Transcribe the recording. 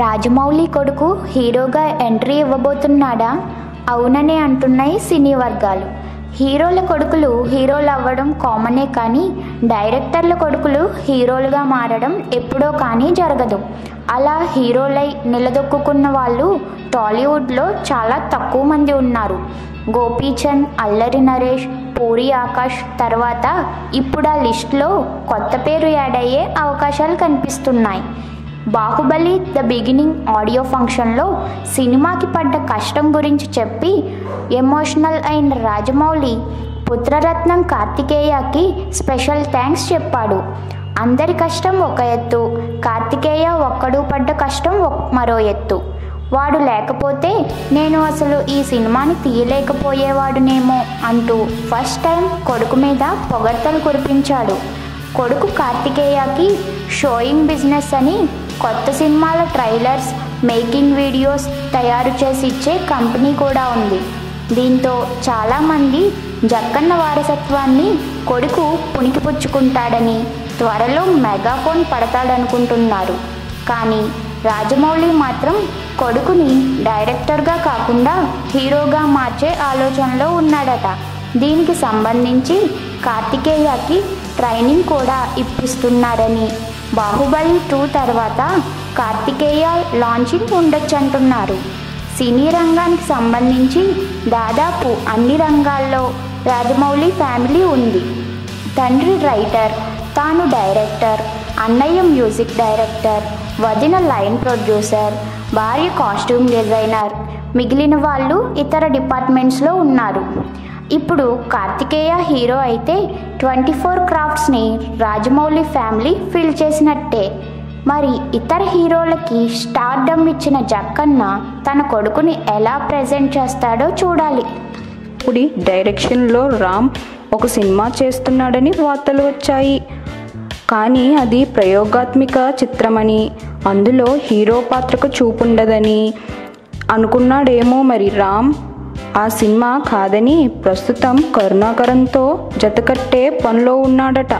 రాజమౌళి కొడుకు హీరోగా ఎంట్రీ ఇవ్వబోతున్నాడా? అవుననే అంటున్నాయి సినీ వర్గాలు. హీరోల కొడుకులు హీరోలు అవ్వడం కామనే కానీ డైరెక్టర్ల కొడుకులు హీరోలుగా మారడం ఎప్పుడో కానీ జరగదు. అలా హీరోలై నిలదొక్కున్న వాళ్ళు టాలీవుడ్లో చాలా తక్కువ మంది ఉన్నారు. గోపీచంద్ అల్లరి నరేష్ పూరి ఆకాష్ తర్వాత ఇప్పుడు ఆ లిస్ట్లో కొత్త పేరు యాడ్ అయ్యే అవకాశాలు కనిపిస్తున్నాయి. బాహుబలి ద బిగినింగ్ ఆడియో ఫంక్షన్లో సినిమాకి పడ్డ కష్టం గురించి చెప్పి ఎమోషనల్ అయిన రాజమౌళి పుత్రరత్నం కార్తికేయకి స్పెషల్ థ్యాంక్స్ చెప్పాడు. అందరి కష్టం ఒక ఎత్తు కార్తికేయ ఒక్కడు పడ్డ కష్టం మరో ఎత్తు. వాడు లేకపోతే నేను అసలు ఈ సినిమాని తీయలేకపోయేవాడునేమో అంటూ ఫస్ట్ టైం కొడుకు మీద పొగడ్తలు కురిపించాడు. కొడుకు కార్తికేయకి షోయింగ్ బిజినెస్ అని కొత్త సినిమాల ట్రైలర్స్ మేకింగ్ వీడియోస్ తయారు చేసి ఇచ్చే కంపెనీ కూడా ఉంది. దీంతో చాలామంది జక్కన్న వారసత్వాన్ని కొడుకు పుణికిపుచ్చుకుంటాడని త్వరలో మెగాఫోన్ పడతాడనుకుంటున్నారు. కానీ రాజమౌళి మాత్రం కొడుకుని డైరెక్టర్గా కాకుండా హీరోగా మార్చే ఆలోచనలో ఉన్నాడట. దీనికి సంబంధించి కార్తికేయకి ట్రైనింగ్ కూడా ఇప్పిస్తున్నారని బాహుబలి టూ తర్వాత కార్తికేయ లాంచింగ్ ఉండొచ్చంటున్నారు. సినీ రంగానికి సంబంధించి దాదాపు అన్ని రంగాల్లో రాజమౌళి ఫ్యామిలీ ఉంది. తండ్రి రైటర్ తాను డైరెక్టర్ అన్నయ్య మ్యూజిక్ డైరెక్టర్ వదిన లైన్ ప్రొడ్యూసర్ భార్య కాస్ట్యూమ్ డిజైనర్ మిగిలిన వాళ్ళు ఇతర డిపార్ట్మెంట్స్లో ఉన్నారు. ఇప్పుడు కార్తికేయ హీరో అయితే ట్వంటీ ఫోర్ క్రాఫ్ట్స్ని రాజమౌళి ఫ్యామిలీ ఫిల్ చేసినట్టే. మరి ఇతర హీరోలకి స్టార్డమ్ ఇచ్చిన జక్కన్న తన కొడుకుని ఎలా ప్రజెంట్ చేస్తాడో చూడాలి. ఇప్పుడు డైరెక్షన్లో రామ్ ఒక సినిమా చేస్తున్నాడని వార్తలు వచ్చాయి. కానీ అది ప్రయోగాత్మక చిత్రమని అందులో హీరో పాత్రకు చూపుండదని అనుకున్నాడేమో మరి రామ్. ఆ సినిమా కాదని ప్రస్తుతం కరుణాకరంతో జతకట్టే పనిలో ఉన్నాడట.